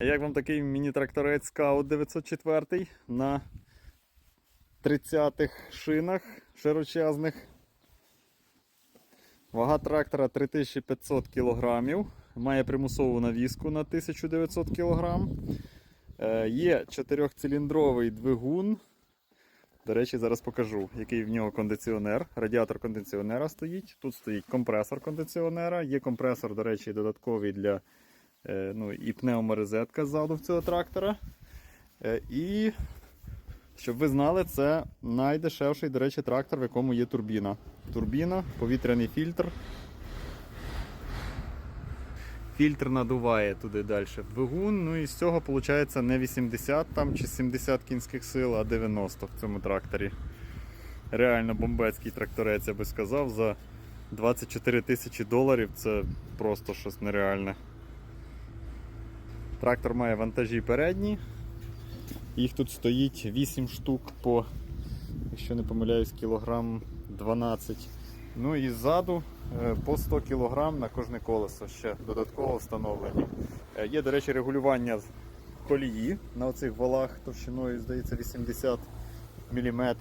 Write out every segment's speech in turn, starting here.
Як вам такий міні-тракторець Scout 904 на 30-х шинах широчезних? Вага трактора 3500 кг. Має примусову навіску на 1900 кг. Е, Є 4-циліндровий двигун. До речі, зараз покажу, який в нього кондиціонер. Радіатор кондиціонера стоїть. Тут стоїть компресор кондиціонера. Є компресор, до речі, додатковий для ну, і пневморезетка ззаду в цього трактора. Е, І щоб ви знали, це найдешевший, до речі, трактор, в якому є турбіна. Турбіна, повітряний фільтр. Фільтр надуває туди далі двигун. Ну і з цього виходить не 80 там, чи 70 кінських сил, а 90 в цьому тракторі. Реально бомбецький тракторець, я би сказав, за 24 тисячі доларів це просто щось нереальне. Трактор має вантажі передні. Їх тут стоїть 8 штук по, якщо не помиляюсь, кілограм 12. Ну і ззаду е, по 100 кг на кожне колесо ще додатково встановлені. Е, Є, до речі, регулювання колії на оцих валах товщиною, здається, 80 мм.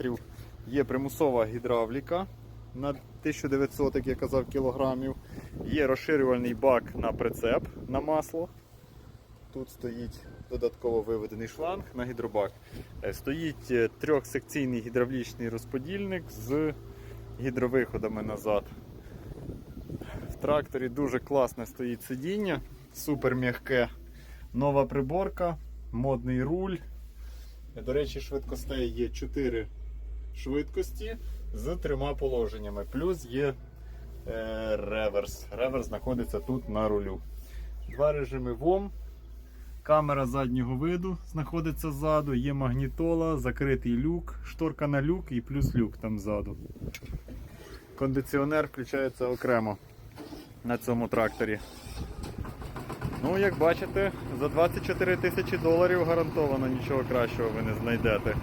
Є примусова гідравліка на 1900, як я казав, кілограмів. Є розширювальний бак на прицеп на масло. Тут стоїть додатково виведений шланг на гідробак. Е, Стоїть е, трьохсекційний гідравлічний розподільник з гідровиходами назад. В тракторі дуже класне стоїть сидіння, супер м'яке. Нова приборка, модний руль. Е, До речі, швидкостей є 4 швидкості з трьома положеннями. Плюс є е, реверс. Реверс знаходиться тут на рулю. Два режими ВОМ. Камера заднього виду знаходиться ззаду, є магнітола, закритий люк, шторка на люк і плюс люк там ззаду. Кондиціонер включається окремо на цьому тракторі. Ну, як бачите, за 24 тисячі доларів гарантовано нічого кращого ви не знайдете.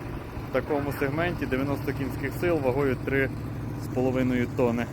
В такому сегменті 90 кінських сил вагою 3,5 тонни.